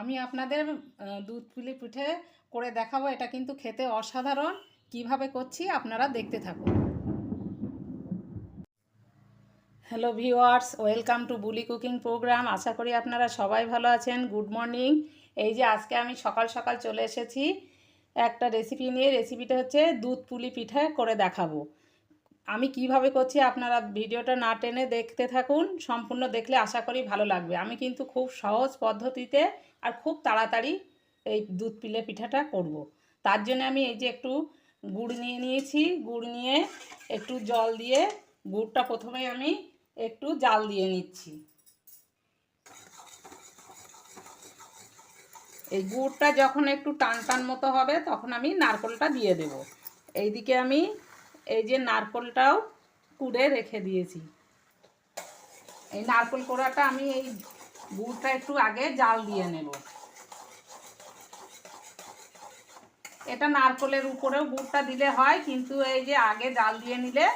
আমি আপনাদের দুধ পুলি পিঠে করে দেখাবো। এটা কিন্তু খেতে অসাধারণ। কীভাবে করছি আপনারা দেখতে থাকুন। হ্যালো ভিওয়ার্স ওয়েলকাম টু বুলি কুকিং প্রোগ্রাম আশা করি আপনারা সবাই ভালো আছেন। গুড মর্নিং এই যে আজকে আমি সকাল সকাল চলে এসেছি। একটা রেসিপি নিয়ে। রেসিপিটা হচ্ছে দুধ পুলি পিঠে করে দেখাবো। আমি কীভাবে করছি আপনারা ভিডিওটা না টেনে দেখতে থাকুন, সম্পূর্ণ দেখলে আশা করি ভালো লাগবে। আমি কিন্তু খুব সহজ পদ্ধতিতে আর খুব তাড়াতাড়ি এই দুধ পিলে পিঠাটা করব। তার জন্য আমি এই যে একটু গুড় নিয়ে নিয়েছি, গুড় নিয়ে একটু জল দিয়ে গুড়টা প্রথমে আমি একটু জাল দিয়ে নিচ্ছি। এই গুড়টা যখন একটু টান টান মতো হবে, তখন আমি নারকলটা দিয়ে দেব। এইদিকে আমি এই যে নারকলটাও কুড়ে রেখে দিয়েছি। এই নারকল কোড়াটা আমি এই গুড়টা একটু আগে জাল দিয়ে নেব। এটা নারকলের উপরেও গুড়টা দিলে হয়, কিন্তু এই যে আগে জাল দিয়ে নিলে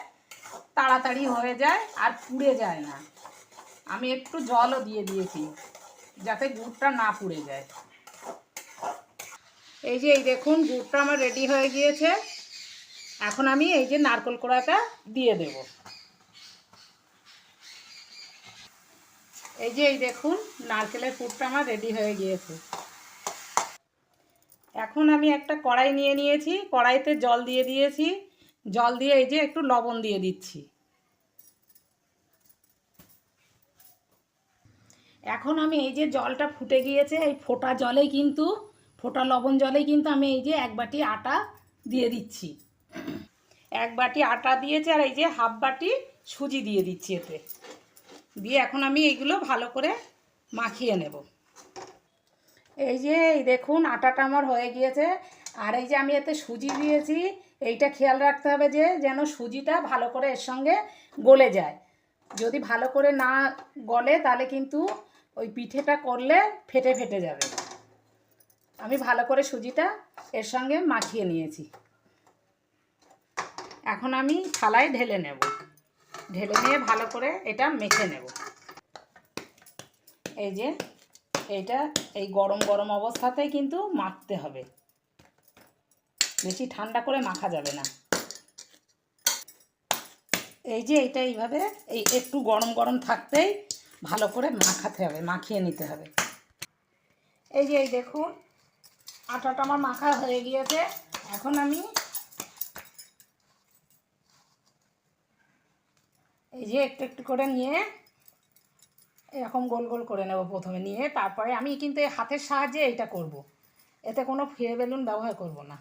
তাড়াতাড়ি হয়ে যায় আর পুড়ে যায় না। আমি একটু জলও দিয়ে দিয়েছি যাতে গুড়টা না পুড়ে যায়। এই যে এই দেখুন, গুড়টা আমার রেডি হয়ে গিয়েছে। এখন আমি এই যে নারকল কোড়াটা দিয়ে দেব। এই যে এই দেখুন, নারকেলের পুরটা আমার রেডি হয়ে গিয়েছে। এখন আমি একটা কড়াই নিয়ে নিয়েছি, কড়াইতে জল দিয়ে দিয়েছি। জল দিয়ে এই যে একটু লবণ দিয়ে দিচ্ছি। এখন আমি এই যে জলটা ফুটে গিয়েছে, এই ফোটা জলেই কিন্তু, ফোটা লবণ জলেই কিন্তু আমি এই যে এক বাটি আটা দিয়ে দিচ্ছি। এক বাটি আটা দিয়েছি আর এই যে হাফ বাটি সুজি দিয়ে দিচ্ছি এতে। দিয়ে এখন আমি এইগুলো ভালো করে মাখিয়ে নেব। এই যে, এই দেখুন আটাটা আমার হয়ে গিয়েছে। আর এই যে আমি এতে সুজি দিয়েছি, এইটা খেয়াল রাখতে হবে যে যেন সুজিটা ভালো করে এর সঙ্গে গলে যায়। যদি ভালো করে না গলে তাহলে কিন্তু ওই পিঠেটা করলে ফেটে ফেটে যাবে। আমি ভালো করে সুজিটা এর সঙ্গে মাখিয়ে নিয়েছি। এখন আমি থালায় ঢেলে নেব। ঢেলে নিয়ে ভালো করে এটা মেখে নেব। এই যে এইটা এই গরম গরম অবস্থাতেই কিন্তু মাখতে হবে। বেশি ঠান্ডা করে মাখা যাবে না। এই যে এইটা এইভাবে, এই একটু গরম গরম থাকতেই ভালো করে মাখাতে হবে, মাখিয়ে নিতে হবে। এই যে এই দেখুন, আটাটা আমার মাখা হয়ে গিয়েছে। এখন আমি এই যে একটু একটু করে নিয়ে এরকম গোল গোল করে নেব প্রথমে নিয়ে তারপরে আমি কিন্তু এই হাতের সাহায্যে এইটা করব। এতে কোনো ফিরে বেলুন ব্যবহার করব না।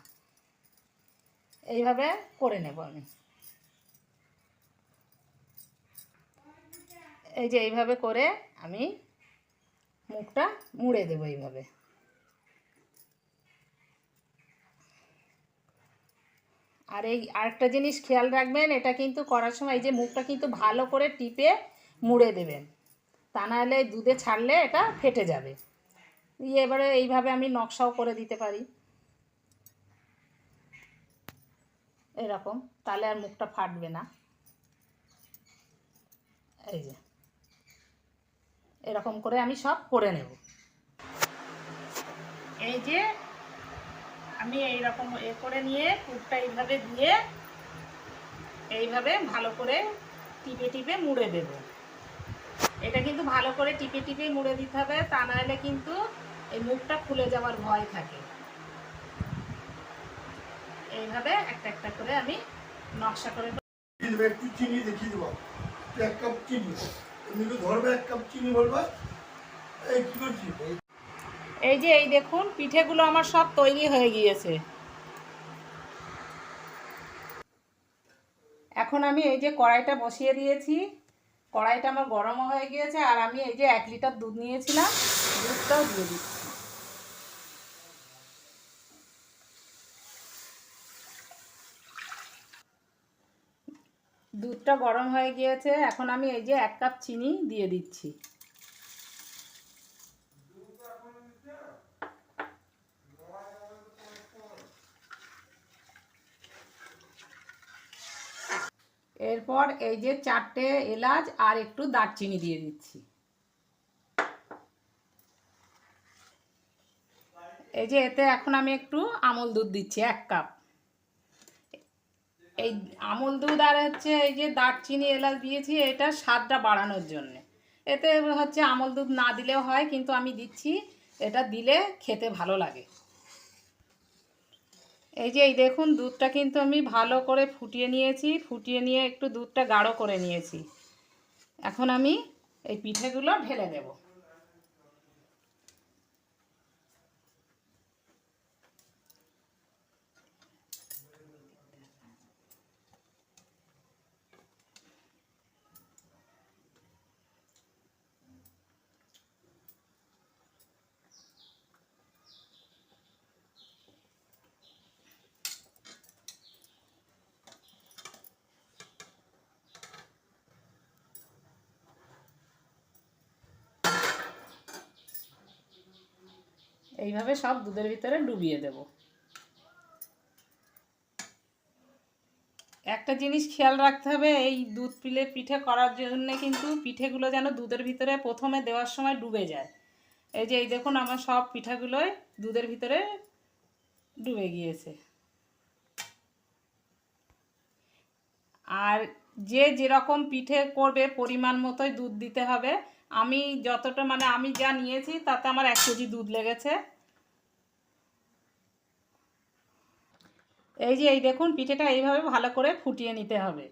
এইভাবে করে নেব আমি। এই যে এইভাবে করে আমি মুখটা মুড়ে দেবো এইভাবে। আর এই আরেকটা জিনিস খেয়াল রাখবেন, এটা কিন্তু করার সময় এই যে মুখটা কিন্তু ভালো করে টিপে মুড়ে দেবেন। তা নাহলে দুধে ছাড়লে এটা ফেটে যাবে। দিয়ে এবারে এইভাবে আমি নকশাও করে দিতে পারি। এরকম, তাহলে আর মুখটা ফাটবে না। এই যে, এরকম করে আমি সব করে নেব। এই যে আমি এইরকম এ করে নিয়ে কুটটা এইভাবে দিয়ে এইভাবে ভালো করে টিপে টিপে মুড়ে দেব। এটা কিন্তু ভালো করে টিপে টিপে মুড়ে দিতে হবে, তা নাহলে কিন্তু এই মুখটা খুলে যাওয়ার ভয় থাকে। এইভাবে একটা একটা করে আমি নকশা করে একটু চিনি দেখিয়ে দেবো। এক কাপ চিনি। ধরবে এক কাপ চিনি বলবা। এই কি করছি এই যে, এই দেখুন, পিঠেগুলো আমার সব তৈরি হয়ে গিয়েছে। এখন আমি এই যে কড়াইটা বসিয়ে দিয়েছি। কড়াইটা আমার গরম হয়ে গিয়েছে, আর আমি এই যে এক লিটার দুধ নিয়েছিলাম, দুধটাও দিয়ে দিচ্ছি। দুধটা গরম হয়ে গিয়েছে, এখন আমি এই যে এক কাপ চিনি দিয়ে দিচ্ছি। এরপর এই যে চারটে এলাচ আর একটু দারচিনি দিয়ে দিচ্ছি। এই যে এতে এখন আমি একটু আমল দুধ দিচ্ছি, এক কাপ। এই আমল দুধ আর হচ্ছে এই যে দারচিনি এলাচ দিয়েছি, এটা স্বাদটা বাড়ানোর জন্য। এতে হচ্ছে আমল দুধ না দিলেও হয়, কিন্তু আমি দিচ্ছি, এটা দিলে খেতে ভালো লাগে। এই যে এই দেখুন, দুধটা কিন্তু আমি ভালো করে ফুটিয়ে নিয়েছি, ফুটিয়ে নিয়ে একটু দুধটা গাঢ় করে নিয়েছি। এখন আমি এই পিঠেগুলো ঢেলে দেব। এইভাবে সব দুধের ভিতরে ডুবিয়ে দেব। একটা জিনিস খেয়াল রাখতে হবে, এই দুধ পিলে পিঠে করার জন্য কিন্তু পিঠেগুলো যেন দুধের ভিতরে প্রথমে দেওয়ার সময় ডুবে যায়। এই যে এই দেখুন আমার সব পিঠাগুলোই দুধের ভিতরে ডুবে গিয়েছে। আর যে যেরকম পিঠে করবে পরিমাণ মতোই দুধ দিতে হবে আমি যতটা মানে আমি যা নিয়েছি, তাতে আমার এক কেজি দুধ লেগেছে। এই যে, এই দেখুন, পিঠেটা এইভাবে ভালো করে ফুটিয়ে নিতে হবে।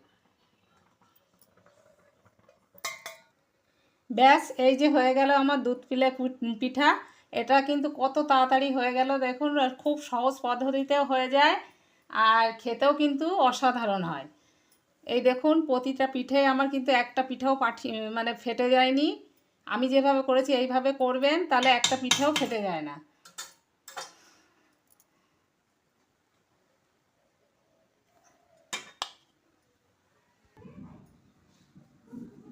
ব্যাস, এই যে হয়ে গেল আমার দুধ পিলে পিঠা। এটা কিন্তু কত তাড়াতাড়ি হয়ে গেল, দেখুন খুব সহজ পদ্ধতিতেও হয়ে যায়, আর খেতেও কিন্তু অসাধারণ হয়। এই দেখুন, প্রতিটা পিঠে আমার কিন্তু একটা পিঠাও পাঠিয়ে মানে ফেটে যায়নি। আমি যেভাবে করেছি, এইভাবে করবেন, তাহলে একটা পিঠেও ফেটে যায় না।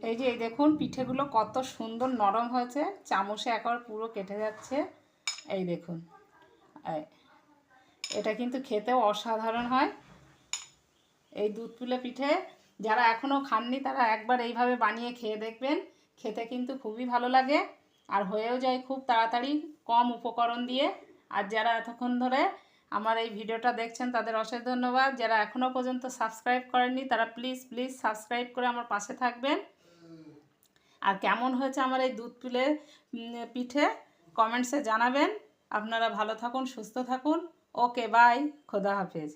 এই যে, এই দেখুন, পিঠেগুলো কত সুন্দর নরম হয়েছে। চামচে একবার পুরো কেটে যাচ্ছে। এই দেখুন এটা কিন্তু খেতেও অসাধারণ হয়। এই দুধ পুলে পিঠে, যারা এখনও খাননি, তারা একবার এইভাবে বানিয়ে খেয়ে দেখবেন। খেতে কিন্তু খুবই ভালো লাগে। আর হয়েও যায় খুব তাড়াতাড়ি কম উপকরণ দিয়ে। আর যারা এতক্ষণ ধরে আমার এই ভিডিওটা দেখছেন, তাদের অশেষ ধন্যবাদ। যারা এখনও পর্যন্ত সাবস্ক্রাইব করেননি, তারা প্লিজ প্লিজ সাবস্ক্রাইব করে আমার পাশে থাকবেন। আর কেমন হয়েছে আমার এই দুধ তুলে পিঠে? কমেন্টসে জানাবেন। আপনারা ভালো থাকুন, সুস্থ থাকুন। Okay, bye. খোদা হাফেজ।